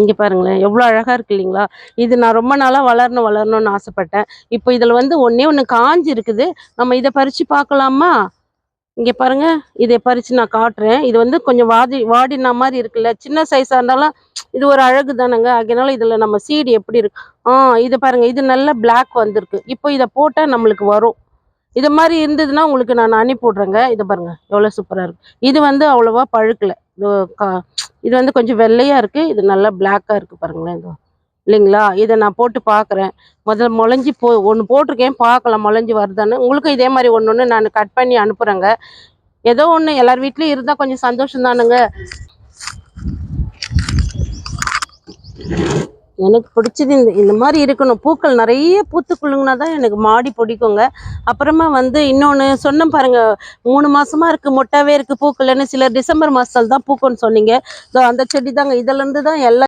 இங்கே பாருங்களேன் எவ்வளோ அழகாக இருக்கு இல்லைங்களா? இது நான் ரொம்ப நாளாக வளரணும் வளரணும்னு ஆசைப்பட்டேன். இப்போ இதில் வந்து ஒன்றே ஒன்று காஞ்சி இருக்குது. நம்ம இதை பறித்து பார்க்கலாமா? இங்கே பாருங்க இதை பறித்து நான் காட்டுறேன். இது வந்து கொஞ்சம் வாடி வாடின மாதிரி இருக்குல்ல. சின்ன சைஸாக இருந்தாலும் இது ஒரு அழகு தானேங்க. அதனால இதில் நம்ம சீடு எப்படி இருக்கு? ஆ இது பாருங்க இது நல்ல பிளாக் வந்திருக்கு. இப்போ இதை போட்டால் நம்மளுக்கு வரும். இது மாதிரி இருந்ததுன்னா உங்களுக்கு நான் அனுப்பி விட்றேங்க இதை பாருங்க எவ்வளோ சூப்பராக இருக்கு. இது வந்து அவ்வளோவா பழுக்கல. இது கா- இது வந்து கொஞ்சம் வெள்ளையா இருக்கு. இது நல்லா பிளாக்காக இருக்கு பாருங்களேன். இது இல்லைங்களா? இதை நான் போட்டு பார்க்குறேன் முதல்ல முளைஞ்சி போ ஒன்று போட்டிருக்கேன் பார்க்கலாம் முளைஞ்சி வருதான்னு. உங்களுக்கும் இதே மாதிரி ஒன்று ஒன்று நான் கட் பண்ணி அனுப்புகிறேங்க ஏதோ ஒன்று எல்லார் வீட்லேயும் இருந்தால் கொஞ்சம் சந்தோஷம் தானுங்க. எனக்கு பிடிச்சது இந்த இந்த மாதிரி இருக்கணும். பூக்கள் நிறைய பூத்து குலுங்கினா தான் எனக்கு மாடி பிடிக்குங்க. அப்புறமா வந்து இன்னொன்று சொன்னேன் பாருங்க மூணு மாசமா இருக்கு மொட்டாவே இருக்கு பூக்கள்னு சிலர் டிசம்பர் மாசத்துல தான் பூக்கும்னு சொன்னீங்க. அந்த செடி தாங்க. இதுல இருந்து தான் எல்லா